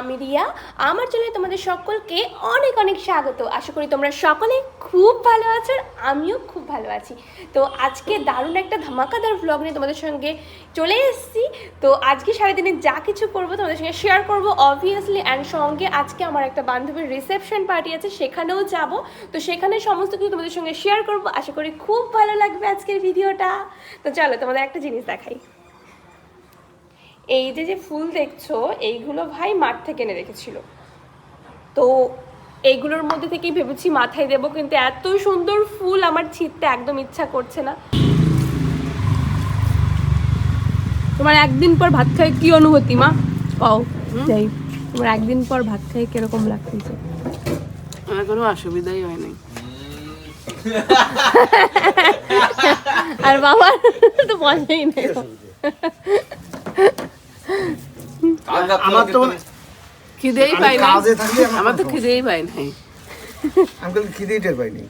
আমি রিয়া, আমার চ্যানেলে তোমাদের সকলকে অনেক অনেক স্বাগত। আশা করি তোমরা সকলে খুব ভালো আছো আর আমিও খুব ভালো আছি। তো আজকে দারুণ একটা ধামাকাদার ভ্লগ নিয়ে তোমাদের সঙ্গে চলে এসেছি। তো আজকে সারাদিনে যা কিছু করব তোমাদের সঙ্গে শেয়ার করব অবভিয়াসলি অ্যান্ড সঙ্গে আজকে আমার একটা বান্ধবীর রিসেপশন পার্টি আছে, সেখানেও যাব। তো সেখানে সমস্ত কিছু তোমাদের সঙ্গে শেয়ার করব। আশা করি খুব ভালো লাগবে আজকের ভিডিওটা তো চলো তোমাদের একটা জিনিস দেখাই। এই যে যে ফুল দেখছ এইগুলো ভাই মাঠ থেকে এনে রেখেছিল। তো এইগুলোর মধ্যে থেকেই ভেবেছি মাথায় দেবো কিন্তু এত সুন্দর ফুল আমার ছিঁড়তে একদম ইচ্ছা করছে না। তোমার একদিন পর ভাত খাই কি অনুভূতি মা? কও যাই। তোমার একদিন পর ভাত খাই কীরকম লাগতেছে? আমার কোনো অসুবিধাই হয় নাই। আর বাবা তো পয়সাই নেই। আমার তো খিদেই পাই কাজে আমার তো খিদেই পাই নাই। আমি কাল খিদেই টের পাইনি।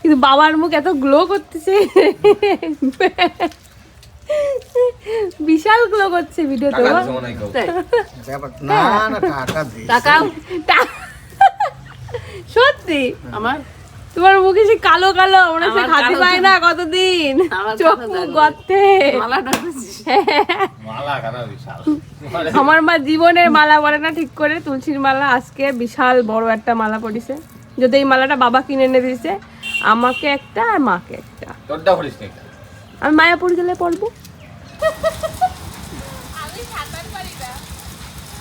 কিন্তু বাবার মুখ এত গ্লো করতেছে। বিশাল গ্লো করছে ভিডিওতে তাই। ব্যাপার না না টাকা সত্যি? আমার তোমার মুখে সে কালো কালো মনে হচ্ছে খাতে পায় না কতদিন। চোখ। গর্তে। আমার মা জীবনের মালা পরে না ঠিক করে তুলসীর মালা। আজকে বিশাল বড় একটা মালা পড়িছে। যদি এই মালাটা বাবা কিনে এনে দিয়েছে আমাকে একটা আর মাকে একটা। আমি মায়াপুর গেলে পড়ব।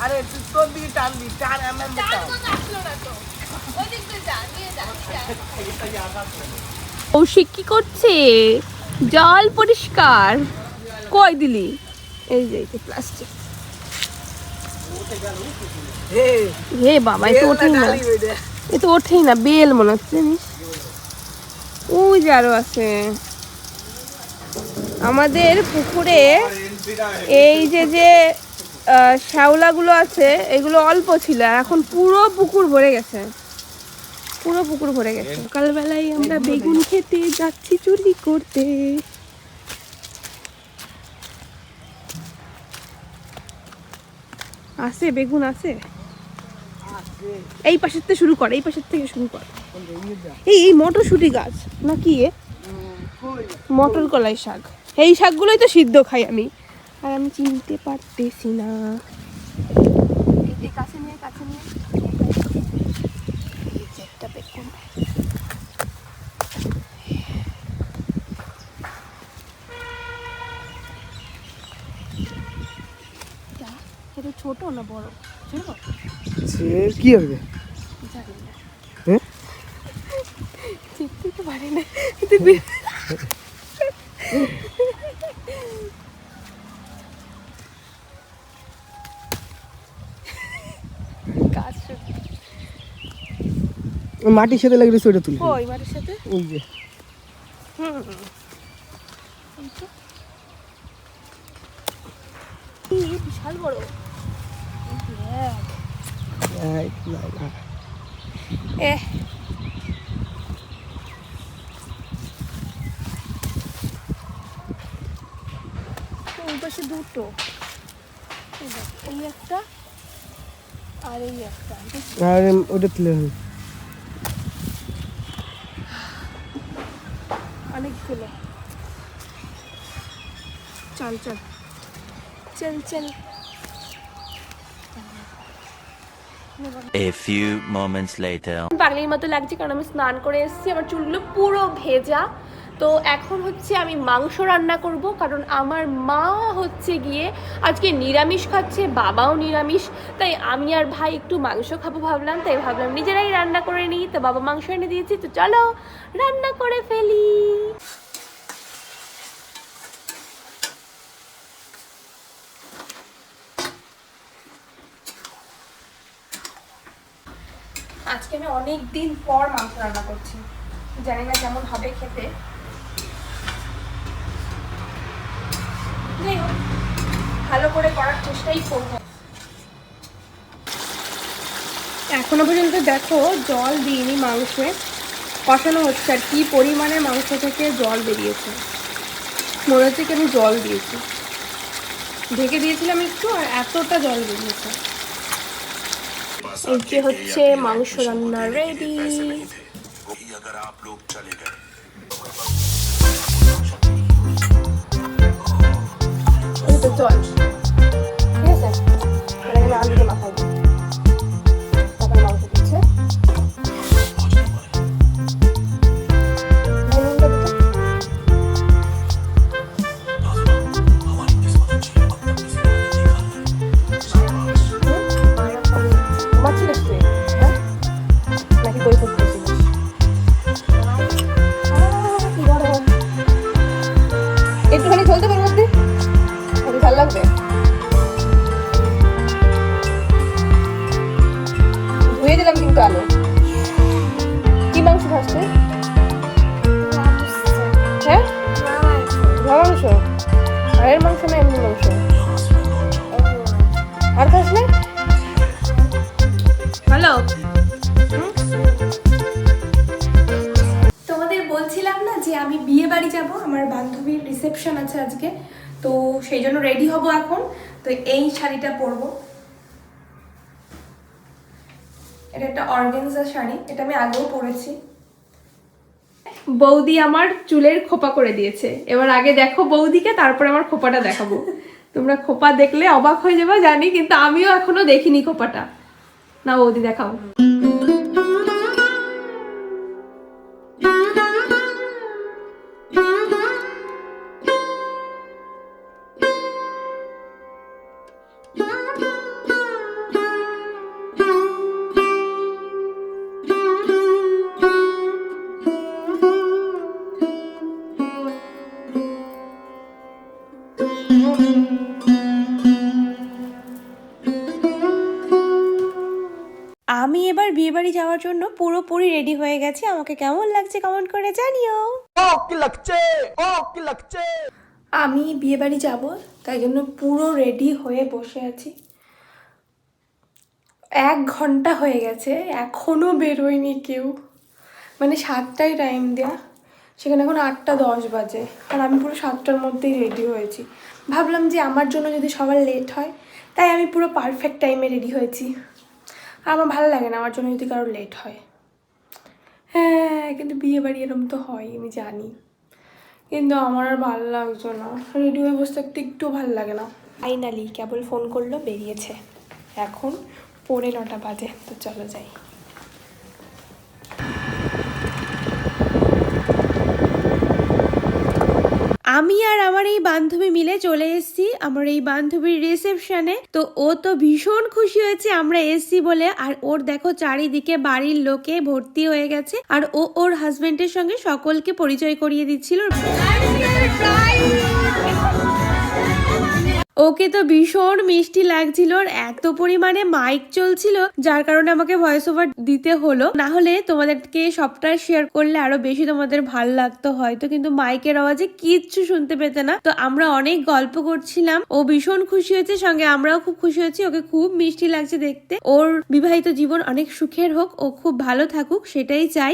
আরে তুই তোর দিকে টানবি টান আমার টান কৌশিক কি করছে? জল পরিষ্কার। কই দিলি? এই যে এই যে প্লাস্টিক হে বাবা এ তো ওঠেই না। এ তো ওঠেই না বেল মনে হচ্ছে জানিস? ওই যে আরও আছে। আমাদের পুকুরে এই যে যে শ্যাওলাগুলো আছে এগুলো অল্প ছিল আর এখন পুরো পুকুর ভরে গেছে। পুরো পুকুর ভরে গেছে। সকালবেলায় আমরা বেগুন খেতে যাচ্ছি চুরি করতে। আছে বেগুন আছে। এই পাশের থেকে শুরু কর এই পাশের থেকে শুরু কর। এই এই মটরশুটি গাছ না কি এ? মটর কলাই শাক। এই শাকগুলোই তো সিদ্ধ খাই আমি। আর আমি চিনতে পারতেছি না। এই যে কাছে নিয়ে কাছে নিয়ে। একটা বেগুন। ছোট না বড়? ছোট সে কি হবে? হ্যাঁ? চিনতে পারি না তুই গাছ মাটির সাথে লাগলে ওইটা তুলবি ওই মাটির সাথে? ওই যে। এই বিশাল বড়। এই, না, না। এহ ওই পাশে দুটো। এই একটা আর এই একটা আর ওটা তুলে হবে অনেকগুলো চল চল। চল চল। A few moments later. পাগলির মতো লাগছে কারণ আমি স্নান করে এসেছি, আমার চুলগুলো পুরো ভেজা। তো এখন হচ্ছে আমি মাংস রান্না করব, কারণ আমার মা হচ্ছে গিয়ে আজকে নিরামিষ খাচ্ছে, বাবাও নিরামিষ। তাই আমি আর ভাই একটু মাংস খাব ভাবলাম, তাই ভাবলাম নিজেরাই রান্না করে নিই। তো বাবা মাংস এনে দিয়েছি, তো চলো রান্না করে ফেলি। আজকে আমি অনেক দিন পর মাংস রান্না করছি। জানি না কেমন হবে খেতে। ভালো করে করার চেষ্টাই করব। এখনও পর্যন্ত দেখো জল দিইনি মাংসে। কষানো হচ্ছে আর কি পরিমাণে মাংস থেকে জল বেরিয়েছে। মনে হচ্ছে কি আমি জল দিয়েছি। ঢেকে দিয়েছিলাম একটু আর এতটা জল বেরিয়েছে। এই হচ্ছে মাংস রান্না রেডি এই রিসেপশন আছে আজকে। তো সেই জন্য রেডি হব এখন। তো এই শাড়িটা পরবো। এটা একটা অর্গেনজা শাড়ি। এটা আমি আগেও পরেছি। বৌদি আমার চুলের খোপা করে দিয়েছে। এবার আগে দেখো বৌদিকে, তারপরে আমার খোপাটা দেখাবো। তোমরা খোপা দেখলে অবাক হয়ে যাবে, জানি, কিন্তু আমিও এখনও দেখিনি খোপাটা। না বৌদি, দেখাও। আমি এবার বিয়ে বাড়ি যাওয়ার জন্য পুরোপুরি রেডি হয়ে গেছি। আমাকে কেমন লাগছে কমেন্ট করে জানিও। আমি বিয়ে বাড়ি যাব তাই জন্য পুরো রেডি হয়ে বসে আছি। এক ঘণ্টা হয়ে গেছে এখনও বেরোয়নি কেউ। মানে সাতটায় টাইম দেয়া। সেখানে এখন আটটা দশ বাজে। আর আমি পুরো সাতটার মধ্যেই রেডি হয়েছি। ভাবলাম যে আমার জন্য যদি সবার লেট হয়, তাই আমি পুরো পারফেক্ট টাইমে রেডি হয়েছি। আর আমার ভালো লাগে না আমার জন্য যদি কারও লেট হয়। হ্যাঁ কিন্তু বিয়ে বাড়ি এরকম তো হয়, আমি জানি। কিন্তু আমার আর ভালো লাগছে না। রেডি হয়ে বসে থাকতে একটু ভালো লাগে না। ফাইনালি কেবল ফোন করল, বেরিয়েছে। এখন পৌনে নটা বাজে, তো চলো যাই। আমি আর আমার এই বান্ধবী মিলে চলে এসেছি, আমার এই বান্ধবীর রিসেপশনে তো ও তো ভীষণ খুশি হয়েছে, আমরা এসছি বলে। আর ওর দেখো চারিদিকে বাড়ির লোকে ভর্তি হয়ে গেছে, আর ও ওর হাজবেন্ডের সঙ্গে সকলকে পরিচয় করিয়ে দিচ্ছিল। ওকে তো ভীষণ মিষ্টি লাগছিল আর এত পরিমাণে মাইক চলছিল, যার কারণে আমাকে ভয়েস ওভার দিতে হলো। না হলে তোমাদেরকে সবটা শেয়ার করলে আরও বেশি তোমাদের ভালো লাগতো হয়তো, কিন্তু মাইকের আওয়াজে কিচ্ছু শুনতে পেতে না। তো আমরা অনেক গল্প করছিলাম। ও ভীষণ খুশি হয়েছে, সঙ্গে আমরাও খুব খুশি হয়েছি। ওকে খুব মিষ্টি লাগছে দেখতে। ওর বিবাহিত জীবন অনেক সুখের হোক, ও খুব ভালো থাকুক, সেটাই চাই।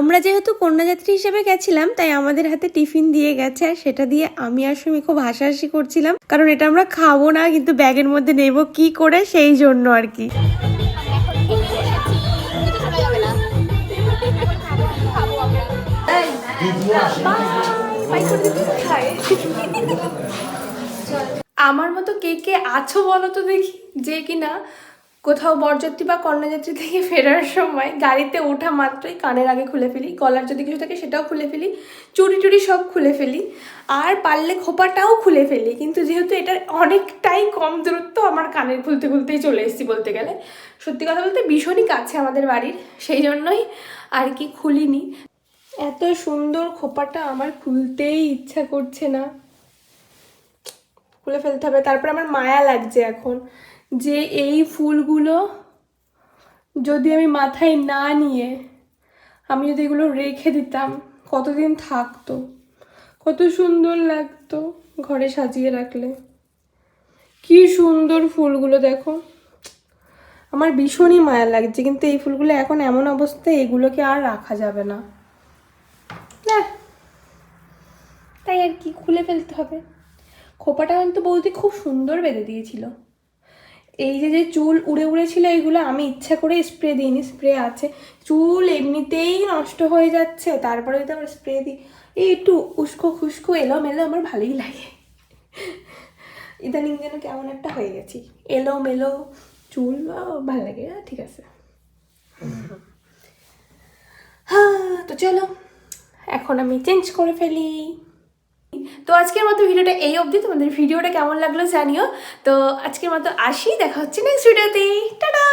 আমরা যেহেতু কন্যাযাত্রী হিসেবে গেছিলাম, তাই আমাদের হাতে টিফিন দিয়ে গেছে আর সেটা দিয়ে আমি আর সুমি খুব হাসাহাসি করছিলাম। কারণ এটা আমরা খাব না, কিন্তু ব্যাগের মধ্যে নেব কি করে সেই জন্য আর কি। আমার মতো কে কে আছো বলো তো দেখি, যে কিনা কোথাও বরযাত্রী বা কন্যাযাত্রী থেকে ফেরার সময় গাড়িতে ওঠা মাত্রই কানের আগে খুলে ফেলি, গলার যদি কিছু থাকে সেটাও খুলে ফেলি চুড়ি টুড়ি সব খুলে ফেলি, আর পারলে খোপাটাও খুলে ফেলি। কিন্তু যেহেতু এটার অনেকটাই কম দূরত্ব, আমার কানের খুলতে খুলতেই চলে এসেছি বলতে গেলে। সত্যি কথা বলতে ভীষণই কাছে আমাদের বাড়ির, সেই জন্যই আর কি খুলিনি। এত সুন্দর খোপাটা আমার খুলতেই ইচ্ছা করছে না। খুলে ফেলতে হবে, তারপর আমার মায়া লাগছে এখন। যে এই ফুলগুলো যদি আমি মাথায় না নিয়ে আমি যদি এগুলো রেখে দিতাম, কতদিন থাকতো? কত সুন্দর লাগতো ঘরে সাজিয়ে রাখলে। কি সুন্দর ফুলগুলো দেখো। আমার ভীষণই মায়া লাগছে, কিন্তু এই ফুলগুলো এখন এমন অবস্থায় এগুলোকে আর রাখা যাবে না। তাই আর কি খুলে ফেলতে হবে? খোপাটা কিন্তু বৌদি খুব সুন্দর বেঁধে দিয়েছিল। এই যে যে চুল উড়ে উড়ে ছিল এইগুলো আমি ইচ্ছা করে স্প্রে দিইনি স্প্রে আছে। চুল এমনিতেই নষ্ট হয়ে যাচ্ছে, তারপরে যদি আবার স্প্রে দিই, এই একটু উস্কো খুস্কো এলো মেলো আমার ভালোই লাগে। ইদানিং যেন কেমন একটা হয়ে গেছি। এলো মেলো চুল ভালো লাগে ঠিক আছে। হ্যাঁ তো চলো, এখন আমি চেঞ্জ করে ফেলি। তো আজকের মতো ভিডিওটা এই অবধি। তোমাদের ভিডিওটা কেমন লাগল জানিও। তো আজকের মতো আসি, দেখা হচ্ছে নেক্সট ভিডিওতে টাটা!